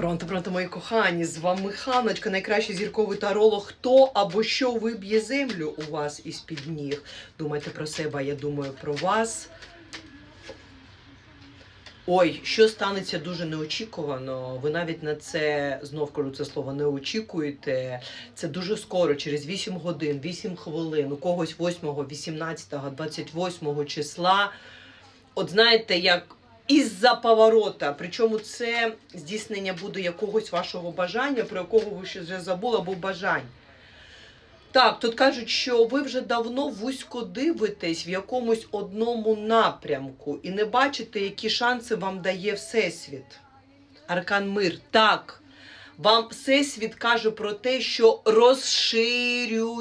Пронто, пронто, мої кохані, з вами Ханочка, найкращий зірковий таролог. Хто або що виб'є землю у вас із-під ніг? Думайте про себе, я думаю про вас. Ой, що станеться дуже неочікувано. Ви навіть на це знов кажу це слово не очікуєте. Це дуже скоро, через 8 годин, 8 хвилин, у когось 8, 18, 28 числа. От знаєте, як із-за поворота. Причому це здійснення буде якогось вашого бажання, про якого ви ще забули, або бажань. Так, тут кажуть, що ви вже давно вузько дивитесь в якомусь одному напрямку і не бачите, які шанси вам дає Всесвіт. Аркан Мир. Так. Вам Всесвіт каже про те, що розширюйся.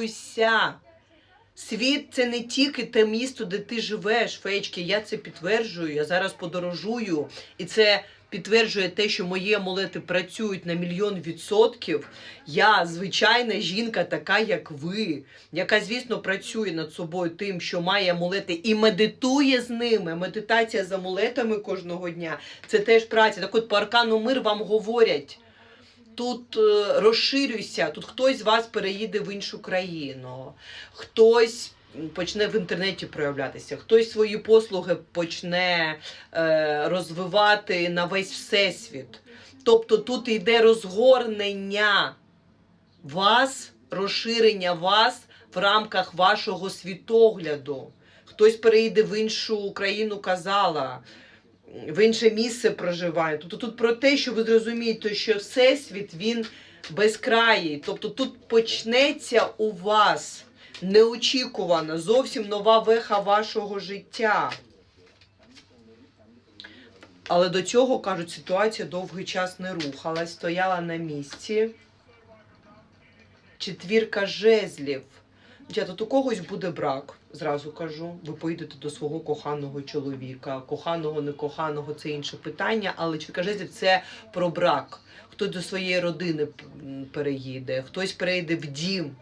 Світ це не тільки те місто, де ти живеш, феєчки. Я це підтверджую. Я зараз подорожую, і це підтверджує те, що мої амулети працюють на мільйон відсотків. Я звичайна жінка, така як ви, яка, звісно, працює над собою тим, що має амулети, і медитує з ними. Медитація з амулетами кожного дня це теж праця. Так от по аркану мир вам говорять. Тут е, розширюйся, тут хтось з вас переїде в іншу країну, хтось почне в інтернеті проявлятися, хтось свої послуги почне е, розвивати на весь всесвіт. Тобто тут йде розгорнення вас, розширення вас в рамках вашого світогляду. Хтось переїде в іншу країну, казала в інше місце проживає. Тобто тут про те, що ви зрозумієте, що всесвіт він безкраїй. Тобто тут почнеться у вас неочікувана, зовсім нова веха вашого життя. Але до цього, кажуть, ситуація довгий час не рухалась, стояла на місці. Четвірка жезлів. Тут у когось буде брак, зразу кажу. Ви поїдете до свого коханого чоловіка. Коханого, некоханого це інше питання, але четвірка жезлів це про брак. Хтось до своєї родини переїде, хтось переїде в дім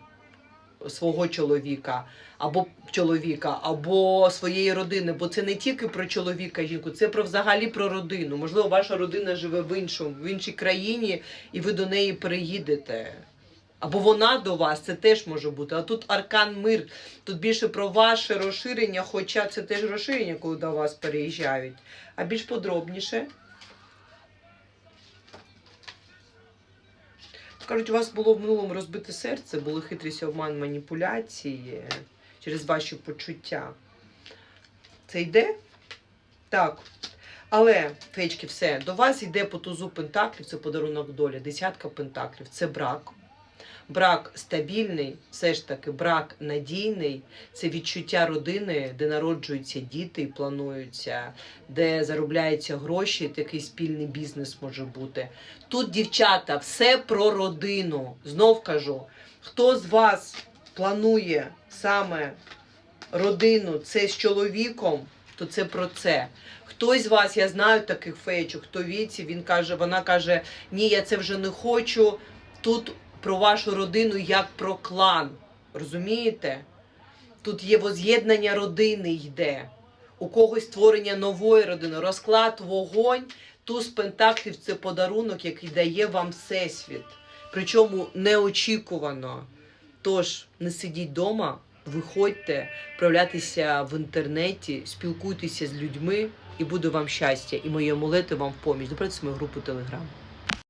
свого чоловіка, або чоловіка, або своєї родини. Бо це не тільки про чоловіка жінку, це про взагалі про родину. Можливо, ваша родина живе в іншому, в іншій країні, і ви до неї переїдете. Або вона до вас, це теж може бути. А тут аркан мир, тут більше про ваше розширення, хоча це теж розширення, коли до вас переїжджають. А більш подробніше. Кажуть, у вас було в минулому розбите серце, були хитрість, обман, маніпуляції через ваші почуття. Це йде? Так. Але, фечки, все, до вас йде по тузу пентаклів, це подарунок долі, десятка пентаклів, це брак. Брак стабільний, все ж таки, брак надійний, це відчуття родини, де народжуються діти плануються, де заробляються гроші, такий спільний бізнес може бути. Тут, дівчата, все про родину. Знов кажу, хто з вас планує саме родину, це з чоловіком, то це про це. Хтось з вас, я знаю таких фейчок, хто віці, він каже, вона каже, ні, я це вже не хочу. Тут про вашу родину як про клан. Розумієте? Тут є воз'єднання родини йде. У когось створення нової родини, розклад вогонь, туз пентаклів це подарунок, який дає вам всесвіт. Причому неочікувано. Тож не сидіть вдома, виходьте, проявляйтеся в інтернеті, спілкуйтеся з людьми, і буде вам щастя. І мої амулети вам в поміч. Добрайте мою групу Телеграм.